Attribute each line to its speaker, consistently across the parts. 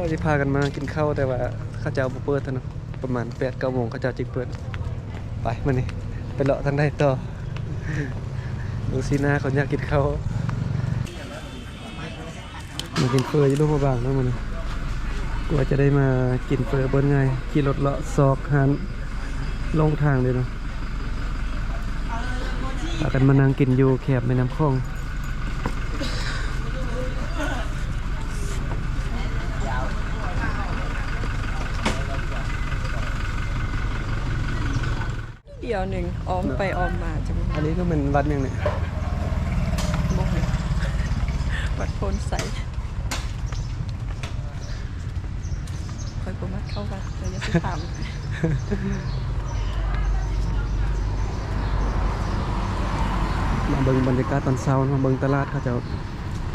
Speaker 1: ก็จะพากันมากินข้าวแต่ว่าข้าเจ้าเปิดท่านั้นประมาณ8 9โมงข้าเจ้าจึงเปิด ไปมานี่ไปเลาะทางใดต่อดูสิหน้าเขาอยากกินข้าวมากินเฟออยู่รูปมาบางแล้วมันนะกว่าจะได้มากินเฟอเบิ้นไงขี่รถเลาะซอกหันลงทางเลยเนาะพากันมานั่งกินอยู่แคบแม่น้ำคลอง
Speaker 2: เดียวหนึ่งออมไปออมมาจะไม่
Speaker 1: อันนี้ก็เป็นวัดยังเนี่ย
Speaker 2: มองวัดโพนใสคอยประมัดเข้าวัดเราจะไปตาม
Speaker 1: มาเบิ่งบรรยากาศตอนเช้ามาเบิ่งตลาดเขาเจะ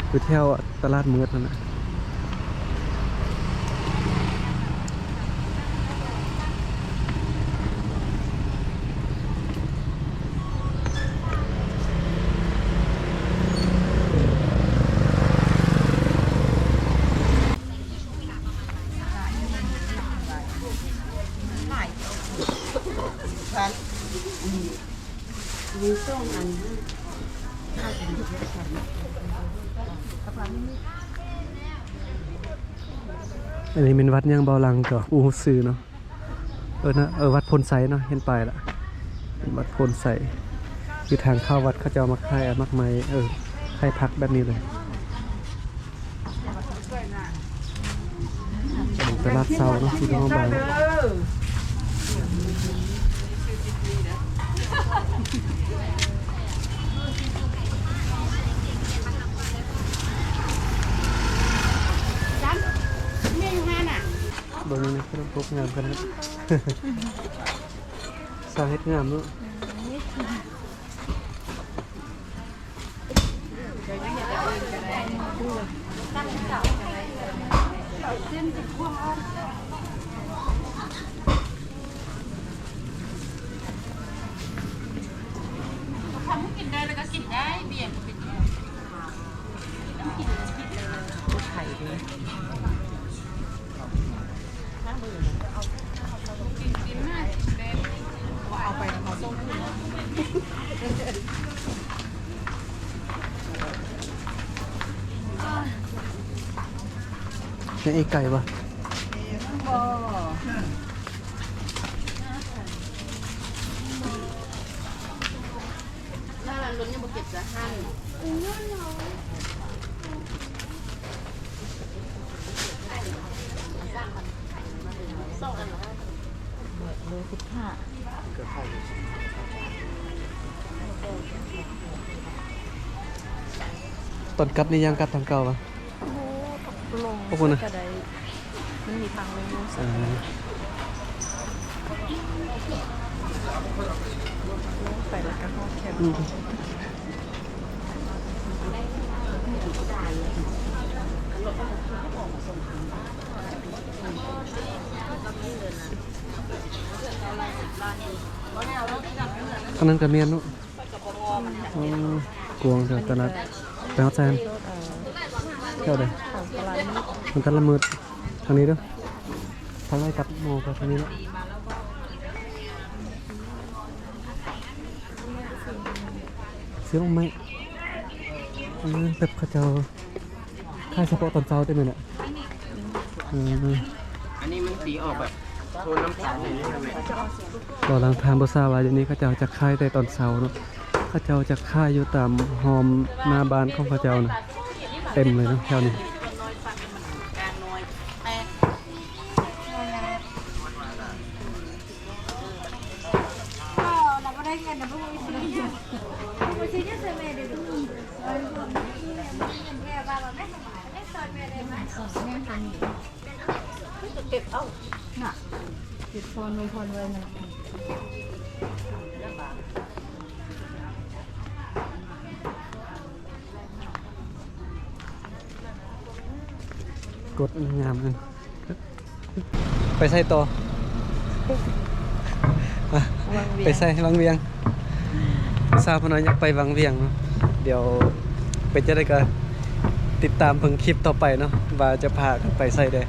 Speaker 1: ไปเที่ยวตลาดมืดนั่นนะ
Speaker 3: มีส้มอันนั้น
Speaker 1: อันนี้เป็นวัดยังเบาลังกับอูซือเนาะเออนะเออวัดพลไซเนาะเห็นไปละวัดพลไซคือทางเข้าวัดเขาจะเอามาค่ายเอามักไม้เออค่ายพักแบบนี้เลยตลาดเซาเนาะที่น้องบาง
Speaker 3: นี่ห้าน่ะ
Speaker 1: เบางนี่ก็ต้องพบงามกันนะสร้างเฮ็ดงามเนาะ
Speaker 3: ท กินได้เบียงกินได้ต้องกินกินเลยไข่ด้วยห้าหมื่นเอากินกินมากเด็ว่าเอาไปเอาส้มนี่
Speaker 1: ไอ้ไก่ปะ
Speaker 3: ถ้ เราลุ้นยังบ่เก็บจะหั่นส่งกันเหรอเบอร์สิบห้า
Speaker 1: ตอนกลับนี่ยังกลับทางเก่าปะ
Speaker 2: โอ้ตกลง
Speaker 1: ขอบคุณนะ
Speaker 2: กระไมันมีทางลงนู้น
Speaker 1: อ่า
Speaker 2: ลงไปแล้วก็ห้องแคมป์
Speaker 1: อืมอันนั้นกระเมียนเนาะอ๋อกวงเถอะตลาดแปลวแซนเที่ยวเลย
Speaker 2: ของตลาดนี้
Speaker 1: มันตะละมืดทางนี้ด้วยทางไหนกับโมไปทางนี้เนาะซื้อลงไหมอืมแบบเขาเจ้า ค่ายเฉพาะตอนเช้าได้ไหมเนี่ยอืม
Speaker 4: อันนี้มันสีออกแบบโทนน้ำตาลอย่างนี้ใช่ไหม
Speaker 1: ตอนหลังทานบซาว่าอย่างนี้เขาเจ้าจะค่ายแต่ตอนเช้าเนาะเขาเจ้าจะค่ายอยู่ตามหอมหน้าบ้านของเขาเจ้านะเต็มเลยเนาะแถวนี้
Speaker 3: การน้อยแป้ง
Speaker 2: ติดพรไว้พรไว้นะ
Speaker 1: กดงามกันไปใส่ต่ออะ
Speaker 2: วางเวีย
Speaker 1: ไป
Speaker 2: น
Speaker 1: ใส่วังเวียงทราบพอน้อยอยากไปวังเวียงเนาะเดี๋ยวไปจะได้ก็ ติดตามเพิ่งคลิปต่อไปเนาะว่าจะพากันไปใส่ได้